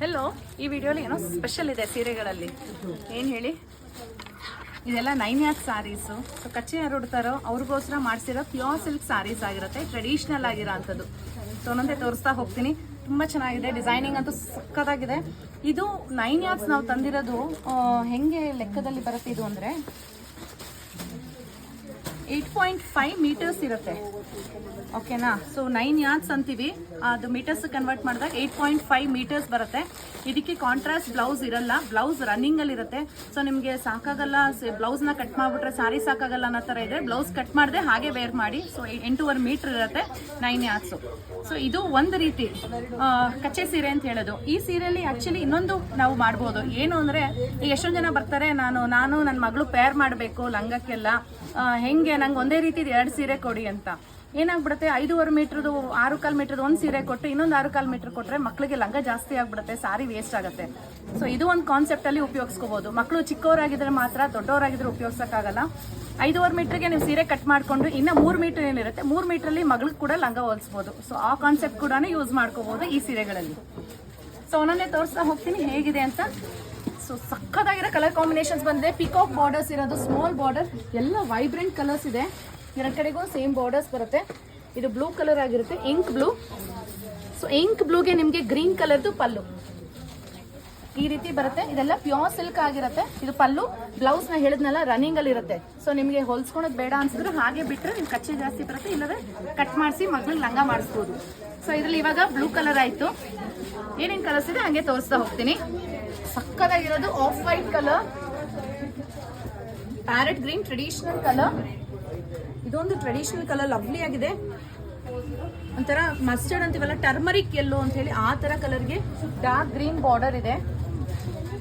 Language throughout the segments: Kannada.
ಹೆಲೋ ಈ ವಿಡಿಯೋಲಿ ಏನೋ ಸ್ಪೆಷಲ್ ಇದೆ ಸೀರೆಗಳಲ್ಲಿ. ಏನು ಹೇಳಿ? ಇದೆಲ್ಲ ನೈನ್ ಯಾಕ್ ಸಾರೀಸು ಸೊ ಕಚ್ಚೆ ಯಾರು ಉಡ್ತಾರೋ ಅವ್ರಿಗೋಸ್ಕರ ಮಾಡಿಸಿರೋ ಪ್ಯೂರ್ ಸಿಲ್ಕ್ ಸ್ಯಾರೀಸ್ ಆಗಿರುತ್ತೆ. ಟ್ರೆಡಿಷ್ನಲ್ ಆಗಿರೋ ಅಂಥದ್ದು ಸೊ ಒಂದೊಂದೇ ತೋರಿಸ್ತಾ ಹೋಗ್ತೀನಿ. ತುಂಬ ಚೆನ್ನಾಗಿದೆ. ಡಿಸೈನಿಂಗ್ ಅಂತೂ ಸಕ್ಕತ್ತಾಗಿದೆ ಇದು ನೈನ್ ಯಾಕ್ಸ್ ನಾವು ತಂದಿರೋದು ಹೆಂಗೆ ಲೆಕ್ಕದಲ್ಲಿ ಬರುತ್ತೆ ಇದು ಅಂದರೆ ಏಯ್ಟ್ ಪಾಯಿಂಟ್ ಫೈವ್ ಮೀಟರ್ಸ್ ಇರುತ್ತೆ. ಓಕೆನಾ ಸೊ ನೈನ್ ಯಾರ್ಡ್ಸ್ ಅಂತೀವಿ. ಅದು ಮೀಟರ್ಸ್ ಕನ್ವರ್ಟ್ ಮಾಡಿದಾಗ ಏಯ್ಟ್ ಪಾಯಿಂಟ್ ಫೈವ್ ಮೀಟರ್ಸ್ ಬರುತ್ತೆ. ಇದಕ್ಕೆ ಕಾಂಟ್ರಾಸ್ಟ್ ಬ್ಲೌಸ್ ಇರಲ್ಲ. ಬ್ಲೌಸ್ ರನ್ನಿಂಗಲ್ಲಿ ಇರುತ್ತೆ. ಸೊ ನಿಮಗೆ ಸಾಕಾಗಲ್ಲ. ಬ್ಲೌಸ್ನ ಕಟ್ ಮಾಡಿಬಿಟ್ರೆ ಸಾರಿ ಸಾಕಾಗಲ್ಲ ಅನ್ನೋ ಥರ ಇದೆ. ಬ್ಲೌಸ್ ಕಟ್ ಮಾಡಿದೆ ಹಾಗೆ ವೇರ್ ಮಾಡಿ. ಸೊ ಎಂಟೂವರೆ ಮೀಟರ್ ಇರುತ್ತೆ ನೈನ್ ಯಾರ್ಡ್ಸು ಸೊ ಇದು ಒಂದು ರೀತಿ ಕಚ್ಚೆ ಸೀರೆ ಅಂತ ಹೇಳೋದು. ಈ ಸೀರೆಯಲ್ಲಿ ಆ್ಯಕ್ಚುಲಿ ಇನ್ನೊಂದು ನಾವು ಮಾಡ್ಬೋದು. ಏನು ಅಂದರೆ ಎಷ್ಟೊಂದು ಜನ ಬರ್ತಾರೆ, ನಾನು ನಾನು ನನ್ನ ಮಗಳು ಪೇರ್ ಮಾಡಬೇಕು ಲಂಗಕ್ಕೆಲ್ಲ. ಹೆಂಗೆ? ನಂಗೆ ಒಂದೇ ರೀತಿ ಎರಡು ಸೀರೆ ಕೊಡಿ ಅಂತ. ಏನಾಗ್ಬಿಡುತ್ತೆ, ಐದೂವರೆ ಮೀಟ್ರದು ಆರು ಕಾಲು ಮೀಟ್ರದ್ದು ಒಂದು ಸೀರೆ ಕೊಟ್ಟು ಇನ್ನೊಂದು ಆರು ಕಾಲು ಮೀಟ್ರ್ ಕೊಟ್ಟರೆ ಮಕ್ಕಳಿಗೆ ಲಂಗ ಜಾಸ್ತಿ ಆಗ್ಬಿಡುತ್ತೆ, ಸಾರಿ ವೇಸ್ಟ್ ಆಗುತ್ತೆ. ಸೊ ಇದು ಒಂದು ಕಾನ್ಸೆಪ್ಟಲ್ಲಿ ಉಪಯೋಗಿಸ್ಕೋಬೋದು. ಮಕ್ಕಳು ಚಿಕ್ಕವರಾಗಿದ್ರೆ ಮಾತ್ರ ದೊಡ್ಡವರಾಗಿದ್ರೆ ಉಪಯೋಗಿಸೋಕ್ಕಾಗಲ್ಲ. ಐದೂವರೆ ಮೀಟ್ರಿಗೆ ನೀವು ಸೀರೆ ಕಟ್ ಮಾಡಿಕೊಂಡು ಇನ್ನು ಮೂರು ಮೀಟರ್ ಏನಿರುತ್ತೆ, ಮೂರು ಮೀಟ್ರಲ್ಲಿ ಮಗಳಿಗೆ ಕೂಡ ಲಂಗ ಹೋಲಿಸ್ಬೋದು. ಸೊ ಆ ಕಾನ್ಸೆಪ್ಟ್ ಕೂಡ ಯೂಸ್ ಮಾಡ್ಕೋಬೋದು ಈ ಸೀರೆಗಳಲ್ಲಿ. ಸೊ ಒಂದೊಂದೇ ತೋರಿಸ್ತಾ ಹೋಗ್ತೀನಿ. ಹೇಗಿದೆ ಅಂತ? ಸೊ ಸಕ್ಕತ್ತಾಗಿರೋ ಕಲರ್ ಕಾಂಬಿನೇಷನ್ಸ್ ಬಂದಿದೆ. ಪಿಕಾಕ್ ಬಾರ್ಡರ್ಸ್ ಇರೋದು ಸ್ಮಾಲ್ ಬಾರ್ಡರ್ ಎಲ್ಲ ವೈಬ್ರೆಂಟ್ ಕಲರ್ಸ್ ಇದೆ. ಎರಡು ಕಡೆಗೂ ಸೇಮ್ ಬಾರ್ಡರ್ಸ್ ಬರುತ್ತೆ. ಇದು ಬ್ಲೂ ಕಲರ್ ಆಗಿರುತ್ತೆ. ಇಂಕ್ ಬ್ಲೂ ಸೊ ಇಂಕ್ ಬ್ಲೂಗೆ ನಿಮಗೆ ಗ್ರೀನ್ ಕಲರ್ದು ಪಲ್ಲು. ಈ ರೀತಿ ಬರುತ್ತೆ. ಇದೆಲ್ಲ ಪ್ಯೂರ್ ಸಿಲ್ಕ್ ಆಗಿರುತ್ತೆ. ಇದು ಪಲ್ಲು ಬ್ಲೌಸ್ನ ಹೇಳಿದ್ನಲ್ಲ ರನ್ನಿಂಗ್ ಅಲ್ಲಿ ಇರುತ್ತೆ. ಸೊ ನಿಮಗೆ ಹೊಲ್ಸ್ಕೊಳೋದ್ ಬೇಡ ಅನ್ಸಿದ್ರು ಹಾಗೆ ಬಿಟ್ಟರೆ ನಿಮ್ ಕಚ್ಚೆ ಜಾಸ್ತಿ ಬರುತ್ತೆ. ಇಲ್ಲದ್ರೆ ಕಟ್ ಮಾಡಿಸಿ ಮಗಳಿಗೆ ಲಂಗ ಮಾಡಿಸ್ಬೋದು. ಸೊ ಇದ್ರಲ್ಲಿ ಇವಾಗ ಬ್ಲೂ ಕಲರ್ ಆಯ್ತು. ಏನೇನ್ ಕಲರ್ಸ್ ಇದೆ ಹಂಗೆ ತೋರಿಸ್ತಾ ಹೋಗ್ತೀನಿ. ಸಕ್ಕದಾಗಿರೋದು off white colour parrot green traditional colour ಇದೊಂದು ಟ್ರೆಡಿಷನಲ್ ಕಲರ್ ಲವ್ಲಿ ಆಗಿದೆ. ಒಂಥರ ಮಸ್ಟರ್ಡ್ ಅಂತೀವಲ್ಲ ಟರ್ಮರಿಕ್ ಎಲ್ಲೋ ಅಂತ ಹೇಳಿ ಆ ತರ ಕಲರ್ಗೆ ಡಾರ್ಕ್ ಗ್ರೀನ್ ಬಾರ್ಡರ್ ಇದೆ.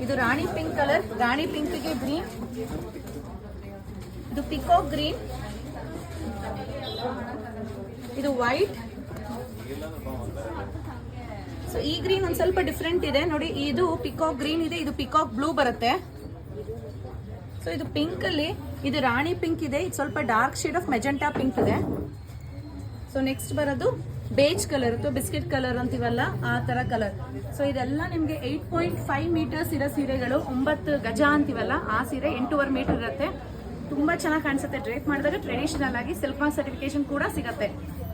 ಇದು ರಾಣಿ ಪಿಂಕ್ ಕಲರ್, ರಾಣಿ ಪಿಂಕ್ಗೆ ಗ್ರೀನ್. ಇದು ಪಿಕಾಕ್ ಗ್ರೀನ್. ಇದು ವೈಟ್. ಸೊ ಈ ಗ್ರೀನ್ ಒಂದ್ ಸ್ವಲ್ಪ ಡಿಫ್ರೆಂಟ್ ಇದೆ. ನೋಡಿ, ಇದು ಪಿಕಾಕ್ ಗ್ರೀನ್ ಇದೆ, ಇದು ಪಿಕಾಕ್ ಬ್ಲೂ ಬರುತ್ತೆ. ಸೊ ಇದು ಪಿಂಕ್ ಅಲ್ಲಿ, ಇದು ರಾಣಿ ಪಿಂಕ್ ಇದೆ, ಇದು ಸ್ವಲ್ಪ dark shade of magenta pink ಇದೆ. ಸೊ ನೆಕ್ಸ್ಟ್ ಬರೋದು ಬೇಜ್ ಕಲರ್ ಅಥವಾ ಬಿಸ್ಕೆಟ್ ಕಲರ್ ಅಂತೀವಲ್ಲ, ಆ ತರ ಕಲರ್ ಸೊ ಇದೆಲ್ಲ ನಿಮಗೆ ಏಯ್ಟ್ ಪಾಯಿಂಟ್ ಫೈವ್ ಮೀಟರ್ಸ್ ಇರೋ ಸೀರೆಗಳು, ಒಂಬತ್ತು ಗಜ ಅಂತೀವಲ್ಲ, ಆ ಸೀರೆ ಎಂಟೂವರೆ ಮೀಟರ್ ಇರುತ್ತೆ. ತುಂಬಾ ಚೆನ್ನಾಗಿ ಕಾಣಿಸುತ್ತೆ. ಡ್ರೇಪ್ ಮಾಡಿದಾಗ ಟ್ರೆಡಿಷನಲ್ ಆಗಿ ಸಿಲ್ಕ್ ಮಾರ್ಕ್ ಸರ್ಟಿಫಿಕೇಶನ್ ಕೂಡ ಸಿಗುತ್ತೆ.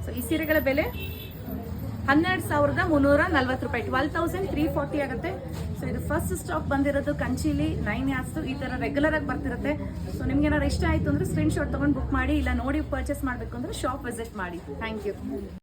ಸೊ ಈ ಸೀರೆಗಳ ಬೆಲೆ ಹನ್ನೆರಡು ಸಾವಿರದ ಮುನ್ನೂರ ನಲ್ವತ್ತು ರೂಪಾಯಿ. ಟ್ವೆಲ್ ತೌಸಂಡ್ ತ್ರೀ ಫಾರ್ಟಿ ಆಗುತ್ತೆ. ಸೊ ಇದು ಫಸ್ಟ್ ಸ್ಟಾಕ್ ಬಂದಿರೋದು ಕಂಚೀಲಿ ನೈನ್ ಯಾರ್ಸ್ ಈ ತರ ರೆಗ್ಯುಲರ್ ಆಗಿ ಬರ್ತಿರುತ್ತೆ. ಸೊ ನಿಮ್ಗೆ ಏನಾದ್ರು ಇಷ್ಟ ಆಯ್ತು ಅಂದ್ರೆ ಸ್ಕ್ರೀನ್ ಶಾಟ್ ತಗೊಂಡು ಬುಕ್ ಮಾಡಿ, ಇಲ್ಲ ನೋಡಿ ಪರ್ಚೇಸ್ ಮಾಡಬೇಕು ಅಂದ್ರೆ ಶಾಪ್ ವಿಸಿಟ್ ಮಾಡಿ. Thank you